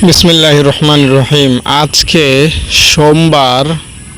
বিসমিল্লাহ রহমান রহিম আজকে সোমবার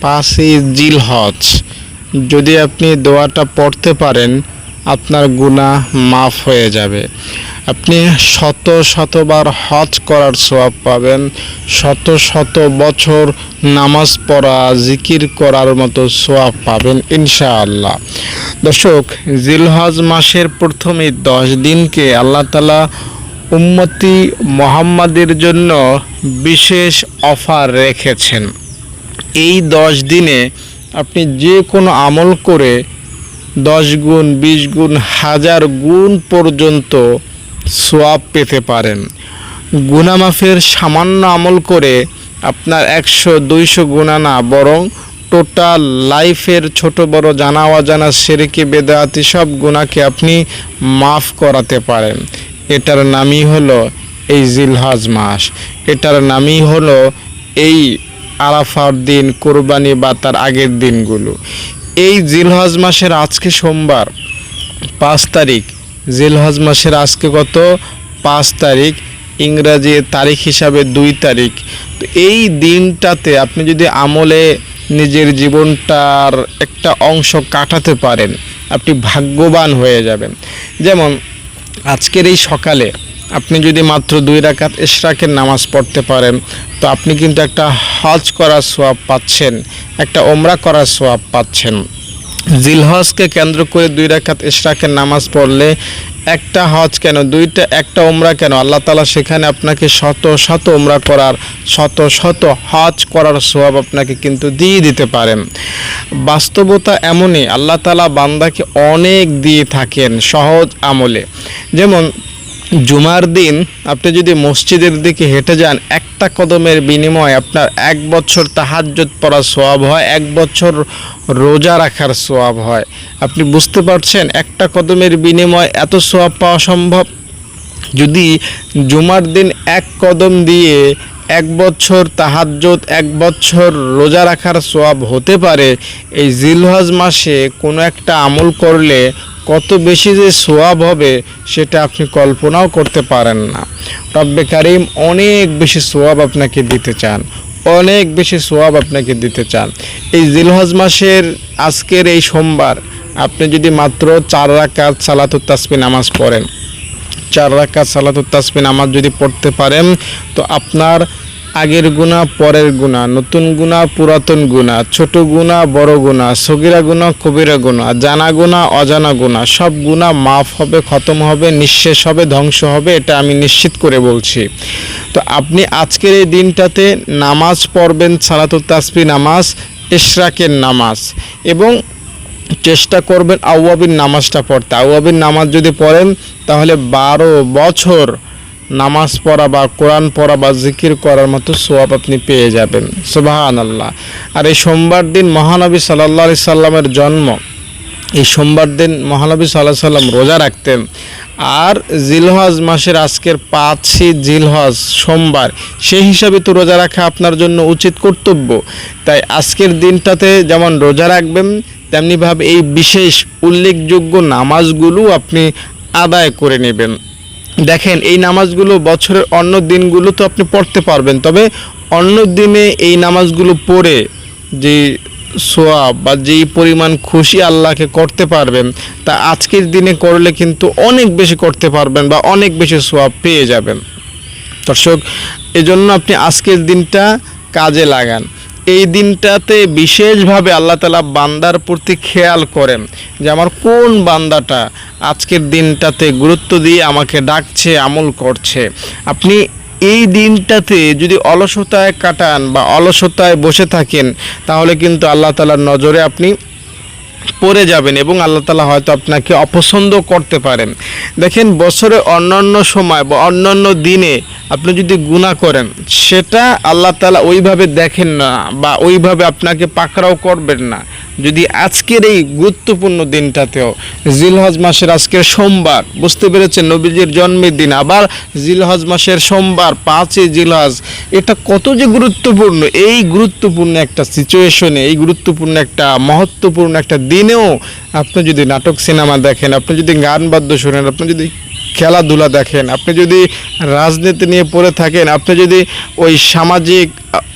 পাঁচই জিল হজ যদি আপনি দোয়াটা পড়তে পারেন, আপনার গুণা মাফ হয়ে যাবে। আপনি শত শতবার হজ করার সোয়াব পাবেন। শত শত বছর নামাজ পড়া, জিকির করার মতো সোয়াব পাবেন ইনশাআল্লাহ। দর্শক, জিলহজ মাসের প্রথমে দশ দিনকে আল্লাহ তালা উম্মতি মোহাম্মদের জন্য বিশেষ অফার রেখেছেন। এই দশ দিনে আপনি যে কোনো আমল করে দশ গুণ, বিশ গুণ, হাজার গুণ পর্যন্ত সোয়াব পেতে পারেন। গুনামাফের সামান্য আমল করে আপনার একশো, দুইশো গুণা না, বরং টোটাল লাইফের ছোট বড় জানা অজানা সেরেকে বেদাতি সব গুণাকে আপনি মাফ করাতে পারেন। এটার নামই হলো এই জিলহজ মাস। এটার নামই হলো এই আরাফার দিন, কোরবানি বা তার আগের দিনগুলো। এই জিলহজ মাসের আজকে সোমবার, পাঁচ তারিখ। জিলহজ মাসের আজকে কত? পাঁচ তারিখ। ইংরাজি তারিখ হিসাবে দুই তারিখ। তো এই দিনটাতে আপনি যদি আমলে নিজের জীবনটার একটা অংশ কাটাতে পারেন, আপনি ভাগ্যবান হয়ে যাবেন। যেমন আজকের এই সকালে আপনি যদি মাত্র দুই রাকাত এশরাকের নামাজ পড়তে পারেন, তো আপনি কিন্তু একটা হজ করার সোয়াব পাচ্ছেন, একটা ওমরা করার সোয়াব পাচ্ছেন। জিলহজকে কেন্দ্র করে দুই রাখাত ইশরাকের নামাজ পড়লে একটা হজ কেন, দুইটা, একটা ওমরা কেন? আল্লাহ তালা সেখানে আপনাকে শত শত ওমরা করার, শত শত হজ করার সোয়াব আপনাকে কিন্তু দিয়ে দিতে পারেন। বাস্তবতা এমনই, আল্লাহ তালা বান্দাকে অনেক দিয়ে থাকেন সহজ আমলে। যেমন জুমার দিন আপনি যদি মসজিদের দিকে হেঁটে যান, একটা কদমের বিনিময়ে আপনার এক বছর তাহাজ্জত পড়ার সোয়াব হয়, এক বছর রোজা রাখার সোয়াব হয়। আপনি বুঝতে পারছেন? একটা কদমের বিনিময়ে এত সোয়াব পাওয়া সম্ভব? যদি জুমার দিন এক কদম দিয়ে এক বছর তাহাজ্জত এক বছর রোজা রাখার সোয়াব হতে পারে, এই জিলহজ মাসে কোনো একটা আমল করলে কত বেশি যে সোয়াব হবে সেটা আপনি কল্পনাও করতে পারেন না। রব্বে কারিম অনেক বেশি সোয়াব আপনাকে দিতে চান, অনেক বেশি সোয়াব আপনাকে দিতে চান। এই জিলহজ মাসের আজকের এই সোমবার আপনি যদি মাত্র চার রাকাত সালাতুত তাসমি নামাজ পড়েন, চার রাকাত সালাতুত তাসমি নামাজ যদি পড়তে পারেন, তো আপনার আগের গুণা, পরের গুণা, নতুন গুণা, পুরাতন গুণা, ছোট গুণা, বড় গুণা, সগিরা গুণা, কবিরা গুণা, জানা গুণা, অজানা গুণা, সব গুণা মাফ হবে, খতম হবে, নিঃশেষ হবে, ধ্বংস হবে, এটা আমি নিশ্চিত করে বলছি। তো আপনি আজকের এই দিনটাতে নামাজ পড়বেন সালাতুত তাসবি নামাজ, ইশরাকের নামাজ, এবং চেষ্টা করবেন আউয়াবিন নামাজটা পড়তে। আউয়াবিন নামাজ যদি পড়েন, তাহলে বারো বছর নামাজ পড়া বা কোরআন পড়া বা জিকির করার মতো সোয়াব আপনি পেয়ে যাবেন। সুবাহান আল্লাহ আর এই সোমবার দিন মহানবী সাল্লাহ আলি সাল্লামের জন্ম। এই সোমবার দিন মহানবী সাল্লাহ সাল্লাম রোজা রাখতেন। আর জিলহজ মাসের আজকের পাঁচই জিলহজ সোমবার, সেই হিসাবে তো রোজা রাখা আপনার জন্য উচিত কর্তব্য। তাই আজকের দিনটাতে যেমন রোজা রাখবেন, তেমনিভাবে এই বিশেষ উল্লেখযোগ্য নামাজগুলো আপনি আদায় করে নেবেন। দেখেন, এই নামাজগুলো বছরের অন্য দিনগুলো তো আপনি পড়তে পারবেন, তবে অন্য দিনে এই নামাজগুলো পড়ে যে সোয়াব বা যেই পরিমাণ খুশি আল্লাহকে করতে পারবেন, তা আজকের দিনে করলে কিন্তু অনেক বেশি করতে পারবেন বা অনেক বেশি সোয়াব পেয়ে যাবেন। দর্শক, এজন্য আপনি আজকের দিনটা কাজে লাগান। এই দিনটাতে বিশেষভাবে আল্লাহ তালা বান্দার প্রতি খেয়াল করেন যে আমার কোন বান্দাটা আজকের দিনটাতে গুরুত্ব দিয়ে আমাকে ডাকছে, আমল করছে। আপনি এই দিনটাতে যদি অলসতায় কাটান বা অলসতায় বসে থাকেন, তাহলে কিন্তু আল্লাহ তালার নজরে আপনি পড়ে যাবেন এবং আল্লাহ তালা হয়তো আপনাকে অপছন্দ করতে পারেন। দেখেন, বছরে অন্যান্য সময় বা অন্যান্য দিনে আপনি যদি গুণা করেন, সেটা আল্লাহ তালা ওইভাবে দেখেন না বা ওইভাবে আপনাকে পাকড়াও করবেন না। যদি আজকের এই গুরুত্বপূর্ণ দিনটাতেও জিলহজ মাসের আজকের সোমবার, বুঝতে পেরেছেন? নবীজির জন্মের দিন, আবার জিলহজ মাসের সোমবার, পাঁচই জিলহজ, এটা কত যে গুরুত্বপূর্ণ। এই গুরুত্বপূর্ণ একটা সিচুয়েশনে এই গুরুত্বপূর্ণ একটা, মহত্বপূর্ণ একটা দিনেও আপনি যদি নাটক, সিনেমা দেখেন, আপনি যদি গান বাদ্য শোনেন, আপনি যদি খেলাধুলা দেখেন, আপনি যদি রাজনীতি নিয়ে পড়ে থাকেন, আপনি যদি ওই সামাজিক,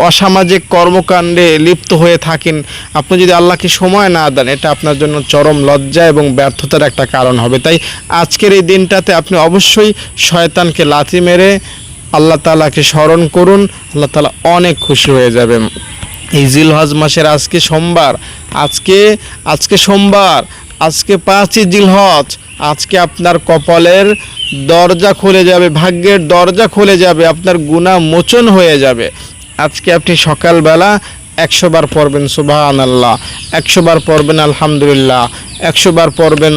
অসামাজিক কর্মকাণ্ডে লিপ্ত হয়ে থাকেন, আপনি যদি আল্লাহকে সময় না দেন, এটা আপনার জন্য চরম লজ্জা এবং ব্যর্থতার একটা কারণ হবে। তাই আজকের এই দিনটাতে আপনি অবশ্যই শয়তানকে লাথি মেরে আল্লাহ তালাকে স্মরণ করুন, আল্লাহ তালা অনেক খুশি হয়ে যাবেন। এই জিলহজ মাসের আজকে সোমবার, আজকে আজকে সোমবার আজকে পাঁচই জিলহজ, আজকে আপনার কপালের দরজা খুলে যাবে, ভাগ্যের দরজা খুলে যাবে, আপনার গুণা মোচন হয়ে যাবে। আজকে আপনি সকালবেলা একশো বার পড়বেন সুবাহান আল্লাহ একশো বার পড়বেন, আলহামদুলিল্লাহ। একশো বার পড়বেন,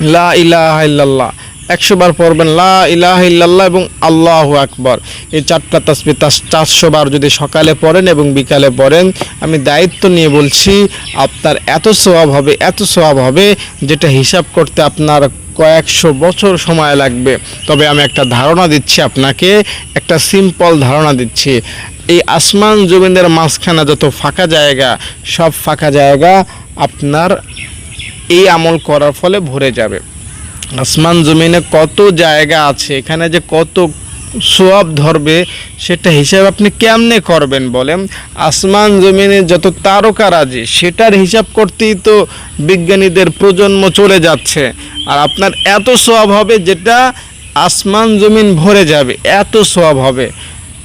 লা ইলাহা ইল্লাল্লাহ। একশো বার পড়বেন, লা ইলাহা ইল্লাল্লাহ এবং আল্লাহ আকবর এই চারটা তাসবি তাস চারশো বার যদি সকালে পড়েন এবং বিকালে পড়েন, আমি দায়িত্ব নিয়ে বলছি, আপনার এত স্বভাব হবে, এত স্বভাব হবে, যেটা হিসাব করতে আপনার কয়েকশো বছর সময় লাগবে। তবে আমি একটা ধারণা দিচ্ছি আপনাকে, একটা সিম্পল ধারণা দিচ্ছি। এই আসমান জমিনের মাঝখানে যত ফাঁকা জায়গা, সব ফাঁকা জায়গা আপনার এই আমল করার ফলে ভরে যাবে। আসমান জমিনে কত জায়গা আছে, এখানে যে কত সোয়াব ধরবে, সেটা হিসাব আপনি কেমনে করবেন বলেন? আসমান জমিনে যত তারকারাজি সেটার হিসাব করতেই তো বিজ্ঞানীদের প্রজন্ম চলে যাচ্ছে। আর আপনার এত সোয়াব হবে যেটা আসমান জমিন ভরে যাবে, এত সোয়াব হবে।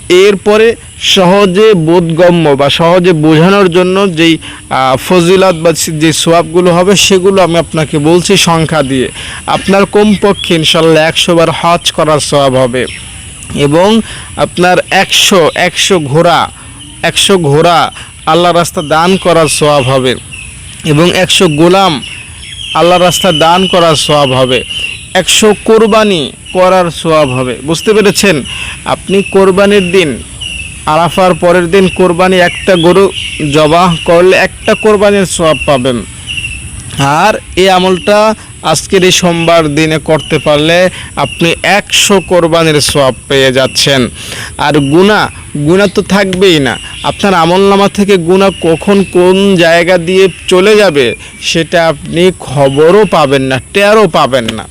এরপরে সহজে বোধগম্য বা সহজে বোঝানোর জন্য যেই ফজিলত বা যে সোয়াবগুলো হবে সেগুলো আমি আপনাকে বলছি সংখ্যা দিয়ে। আপনার কমপক্ষে ইনশাল্লাহ একশো বার হজ করার সোয়াব হবে এবং আপনার একশো একশো ঘোড়া একশো ঘোড়া আল্লাহ রাস্তা দান করার সোয়াব হবে এবং একশো গোলাম আল্লাহ রাস্তা দান করার সোয়াব হবে। একশো কোরবানি করার সোয়াব হবে। বুঝতে পেরেছেন? আপনি কোরবানির দিন, আরাফার পরের দিন কোরবানি একটা গরু জবাহ করলে একটা কোরবানির সোয়াব পাবেন। আর এই আমলটা আজকের এই সোমবার দিনে করতে পারলে আপনি একশো কোরবানির সোয়াব পেয়ে যাচ্ছেন। আর গুণা গুণা তো থাকবেই না। আপনার আমলনামা থেকে গুণা কখন কোন জায়গা দিয়ে চলে যাবে, সেটা আপনি খবরও পাবেন না, টেরও পাবেন না।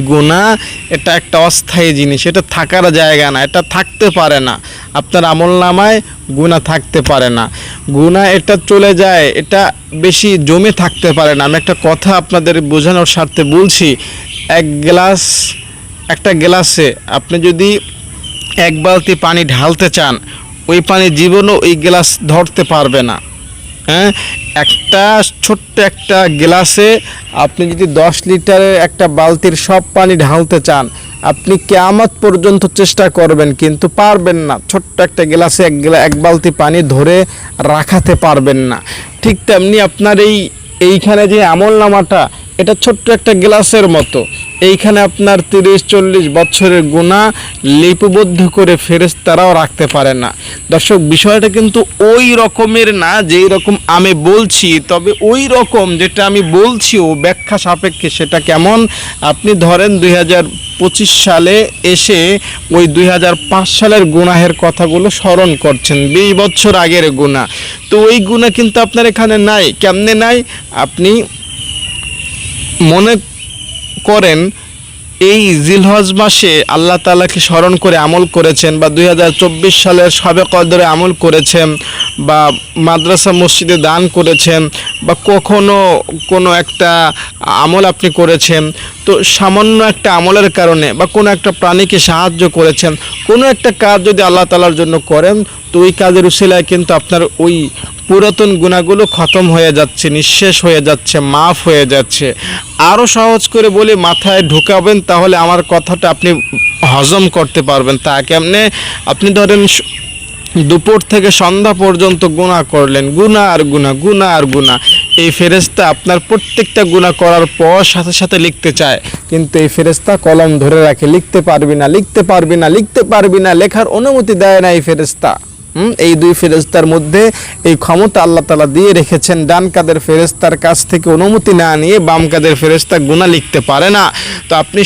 গুণা এটা একটা অস্থায়ী জিনিস, এটা থাকার জায়গা না, এটা থাকতে পারে না। আপনার আমল নামায় গুণা থাকতে পারে না। গুণা এটা চলে যায়, এটা বেশি জমে থাকতে পারে না। আমি একটা কথা আপনাদের বোঝানোর স্বার্থে বলছি, এক গ্লাস, একটা গ্লাসে আপনি যদি এক বালতি পানি ঢালতে চান, ওই পানি জীবনও ওই গ্লাস ধরতে পারবে না। হ্যাঁ একটা ছোট্ট একটা গ্লাসে আপনি যদি দশ লিটারের একটা বালতির সব পানি ঢালতে চান, আপনি কেয়ামত পর্যন্ত চেষ্টা করবেন, কিন্তু পারবেন না। ছোট্ট একটা গ্লাসে এক এক বালতি পানি ধরে রাখাতে পারবেন না। ঠিক তেমনি আপনার এই, এইখানে যে আমল নামাটা এটা ছোট্ট একটা গ্লাসের মতো। এইখানে আপনার তিরিশ, চল্লিশ বছরের গুণা লিপিবদ্ধ করে ফেরেশতারাও রাখতে পারে না। দর্শক, বিষয়টা কিন্তু ওই রকমের না যেই রকম আমি বলছি, তবে ওই রকম যেটা আমি বলছি ও ব্যাখ্যা সাপেক্ষে সেটা কেমন? আপনি ধরেন দুই পঁচিশ সালে এসে ওই দুই হাজার পাঁচ সালের গুনাহের কথাগুলো স্মরণ করছেন, বিশ বছর আগের গুণা। তো ওই গুণা কিন্তু আপনার এখানে নাই। কেমনে নাই? আপনি মনে করেন, এই জিলহজ মাসে আল্লাহ তালাকে স্মরণ করে আমল করেছেন বা দুই হাজার চব্বিশ সালের সবে কদরে আমল করেছেন। বা মাদ্রাসা মসজিদে দান করেছেন বা কখনো কোনো একটা আমল আপনি করেছেন, তো সামান্য একটা আমলের কারণে বা কোনো একটা প্রাণীকে সাহায্য করেছেন, কোনো একটা কাজ যদি আল্লাহ তালার জন্য করেন, তো ওই কাজের উসিলায় কিন্তু আপনার ওই পুরাতন গুণাগুলো খতম হয়ে যাচ্ছে, নিঃশেষ হয়ে যাচ্ছে, মাফ হয়ে যাচ্ছে। আরও সহজ করে বলে, মাথায় ঢুকাবেন, তাহলে আমার কথাটা আপনি হজম করতে পারবেন। তা কেমনে? আপনি ধরেন দুপুর থেকে সন্ধ্যা পর্যন্ত গুণা করলেন। গুণা আর গুণা গুণা আর গুণা এই ফেরেস্তা আপনার প্রত্যেকটা গুণা করার পর সাথে সাথে লিখতে চায়। কিন্তু এই ফেরেস্তা কলম ধরে রাখে, লিখতে পারবি না, লিখতে পারবি না, লিখতে পারবি না, লেখার অনুমতি দেয় না এই ফেরেস্তা এই দুই ফেরেস্তার মধ্যে এই ক্ষমতা আল্লাহ তালা দিয়ে রেখেছেন। ডান কাদের ফেরেস্তার কাছ থেকে অনুমতি না নিয়ে বাম কাদের ফেরেস্তা গুণা লিখতে পারে না। তো আপনি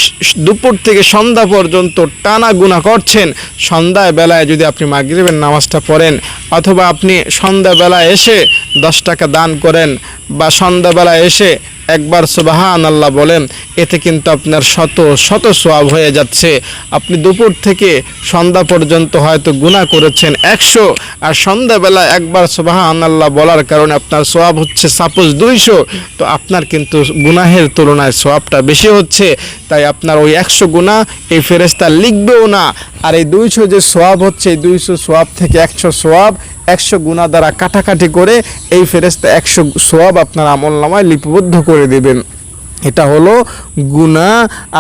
দুপুর থেকে সন্ধ্যা পর্যন্ত টানা গুণা করছেন। সন্ধ্যায় বেলায় যদি আপনি মাগরিবের নামাজটা পড়েন, অথবা আপনি সন্ধ্যাবেলায় এসে দশ টাকা দান করেন বা সন্ধ্যাবেলায় এসে একবার সুবাহান আল্লাহ বলেন, এতে কিন্তু আপনার শত শত সোয়াব হয়ে যাচ্ছে। আপনি দুপুর থেকে সন্ধ্যা পর্যন্ত হয়তো গুণা করেছেন একশো, আর সন্ধ্যাবেলা একবার সুবাহান আল্লাহ বলার কারণে আপনার সোয়াব হচ্ছে সাপোজ দুইশো, তো আপনার কিন্তু গুনাহের তুলনায় সোয়াবটা বেশি হচ্ছে। তাই আপনার ওই একশো গুণা এই ফেরেস্তা লিখবেও না। আর এই দুইশো যে সোয়াব হচ্ছে, এই দুইশো সোয়াব থেকে একশো সোয়াব একশো গুণা দ্বারা কাটাকাটি করে এই ফেরেস্তা একশো সোয়াব আপনার আমল নামায় লিপিবদ্ধ করে দেবেন। এটা হলো গুণা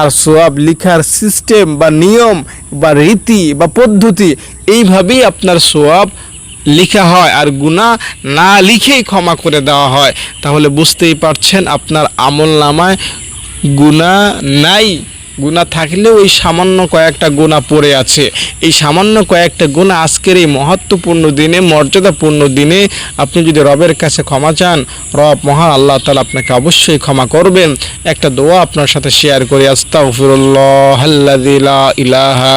আর সোয়াব লিখার সিস্টেম বা নিয়ম বা রীতি বা পদ্ধতি। এইভাবেই আপনার সোয়াব লিখা হয় আর গুণা না লিখেই ক্ষমা করে দেওয়া হয়। তাহলে বুঝতেই পারছেন আপনার আমল নামায় গুণা নাই। গুণা থাকলেও ওই সামান্য কয়েকটা গুণা পড়ে আছে। এই সামান্য কয়েকটা গুণা আজকের এই মহত্বপূর্ণ দিনে, মর্যাদাপূর্ণ দিনে আপনি যদি রবের কাছে ক্ষমা চান, রব মহা আল্লাহ তালা আপনাকে অবশ্যই ক্ষমা করবেন। একটা দোয়া আপনার সাথে শেয়ার করে, আস্তাগফিরুল্লাহ আল্লাযী লা ইলাহা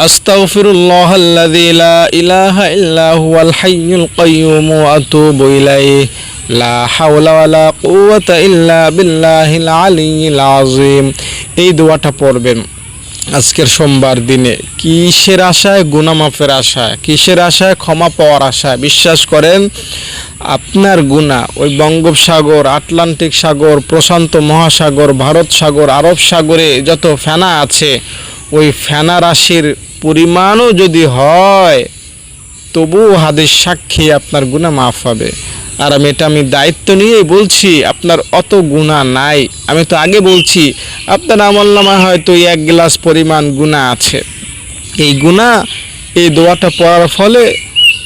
أستغفر الله الذي لا إله إلا هو الحي القيوم وأتوب إليه لا حول ولا قوة إلا بالله العلي العظيم এই দোয়াটা পড়বেন। আজকের সোমবার দিনে কিসের আশায়? গুণামাফের আশায়। কিসের আশায়? ক্ষমা পাওয়ার আশায়। বিশ্বাস করেন, আপনার গুণা ওই বঙ্গোপসাগর, আটলান্টিক সাগর, প্রশান্ত মহাসাগর, ভারত সাগর, আরব সাগরে যত ফেনা আছে, ওই ফেনা রাশির পরিমাণও যদি হয়, তবুও হাদিস সাক্ষী আপনার গুণা মাফ হবে। আর আমি এটা আমি দায়িত্ব নিয়েই বলছি, আপনার অত গুণা নাই। আমি তো আগে বলছি, আপনার আমল নামায় হয়তো এক গ্লাস পরিমাণ গুণা আছে। এই গুণা এই দোয়াটা পড়ার ফলে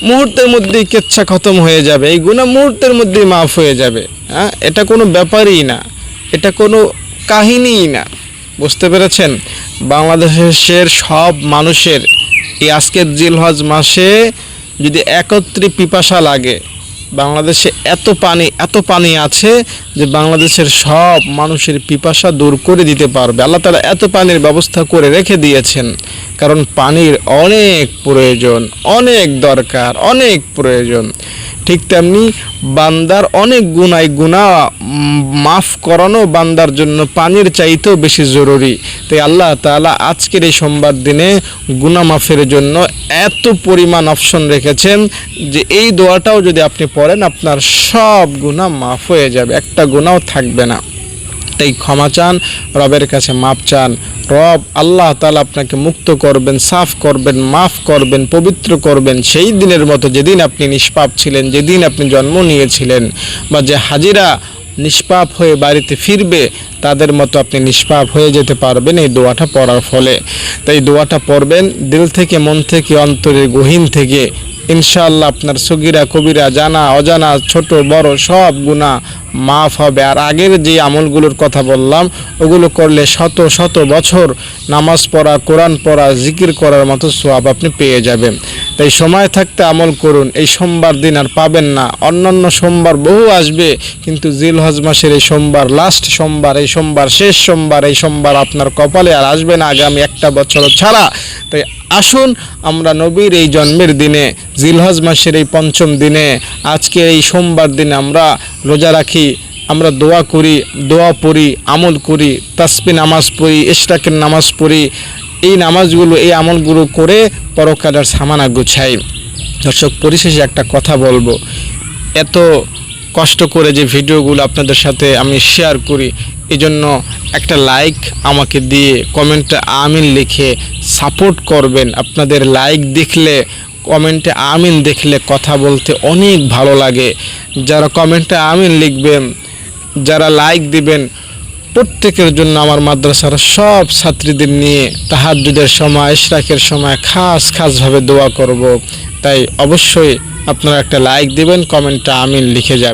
মুহূর্তের মধ্যেই কেচ্ছা খতম হয়ে যাবে। এই গুণা মুহূর্তের মধ্যেই মাফ হয়ে যাবে। হ্যাঁ এটা কোনো ব্যাপারই না। এটা কোনো কাহিনীই না। বুঝতে পেরেছেন? বাংলাদেশের সব মানুষের এই আজকের জিলহজ মাসে যদি একত্রে পিপাসা লাগে, বাংলাদেশে এত পানি এত পানি আছে যে বাংলাদেশের সব মানুষের পিপাসা দূর করে দিতে পারবে। আল্লাহ তালা এত পানির ব্যবস্থা করে রেখে দিয়েছেন। কারণ পানির অনেক প্রয়োজন, অনেক দরকার, অনেক প্রয়োজন। ঠিক তেমনি বান্দার অনেক গুণাই গুণা মাফ করানো বান্দার জন্য পানির চাইতেও বেশি জরুরি। তাই আল্লাহ তাআলা আজকের এই সোমবার দিনে গুণা মাফের জন্য এত পরিমাণ অপশন রেখেছেন যে এই দোয়াটাও যদি আপনি পড়েন আপনার সব গুণা মাফ হয়ে যাবে, একটা গুণাও থাকবে না। তাই ক্ষমা চান, রবের কাছে মাপ চান। রব আল্লাহ তালা আপনাকে মুক্ত করবেন, সাফ করবেন, মাফ করবেন, পবিত্র করবেন। সেই দিনের মতো যেদিন আপনি নিষ্পাপ ছিলেন, যেদিন আপনি জন্ম নিয়েছিলেন, বা যে হাজিরা নিষ্পাপ হয়ে বাড়িতে ফিরবে, তাদের মতো আপনি নিষ্পাপ হয়ে যেতে পারবেন এই দোয়াটা পড়ার ফলে। তাই দোয়াটা পড়বেন দিল থেকে, মন থেকে, অন্তরের গহীন থেকে। ইনশাআল্লাহ আপনার সগিরা, কবিরা, জানা, অজানা, ছোট, বড় সব গুণা মাফ হবে। আর আগের যে আমলগুলোর কথা বললাম, ওগুলো করলে শত শত বছর নামাজ পড়া, কোরআন পড়া, জিকির করার মতো সোয়াব আপনি পেয়ে যাবেন। তাই সময় থাকতে আমল করুন। এই সোমবার দিন আর পাবেন না। অন্যান্য সোমবার বহু আসবে, কিন্তু জিল হজ মাসের এই সোমবার লাস্ট সোমবার, এই সোমবার শেষ সোমবার, এই সোমবার আপনার কপালে আর আসবে না আগামী একটা বছর ছাড়া। তাই আসুন আমরা নবীর এই জন্মের দিনে, জিলহজ মাসের এই পঞ্চম দিনে, আজকে এই সোমবার দিনে আমরা রোজা রাখি, আমরা দোয়া করি, দোয়া পড়ি, আমল করি তাসপি নামাজ পড়ি, ইশরাকের নামাজ পড়ি এই নামাজগুলো, এই আমলগুলো করে পরকালের সামানা গুছাই। দর্শক, পরিশেষে একটা কথা বলব। এত কষ্ট করে যে ভিডিওগুলো আপনাদের সাথে আমি শেয়ার করি, এজন্য একটা লাইক আমাকে দিয়ে কমেন্টে আমিন লিখে সাপোর্ট করবেন। আপনাদের লাইক দেখলে কমেন্টে আমিন দেখলে কথা বলতে অনেক ভালো লাগে। যারা কমেন্টে আমিন লিখবেন, যারা লাইক দিবেন প্রত্যেকের জন্য আমার মাদ্রাসার সব ছাত্রীদের নিয়ে তাহাজুদের সময়, ইশরাকের সময় খাস খাসভাবে দোয়া করব। তাই অবশ্যই আপনারা একটা লাইক দিবেন কমেন্টটা আমিন লিখে যাবেন।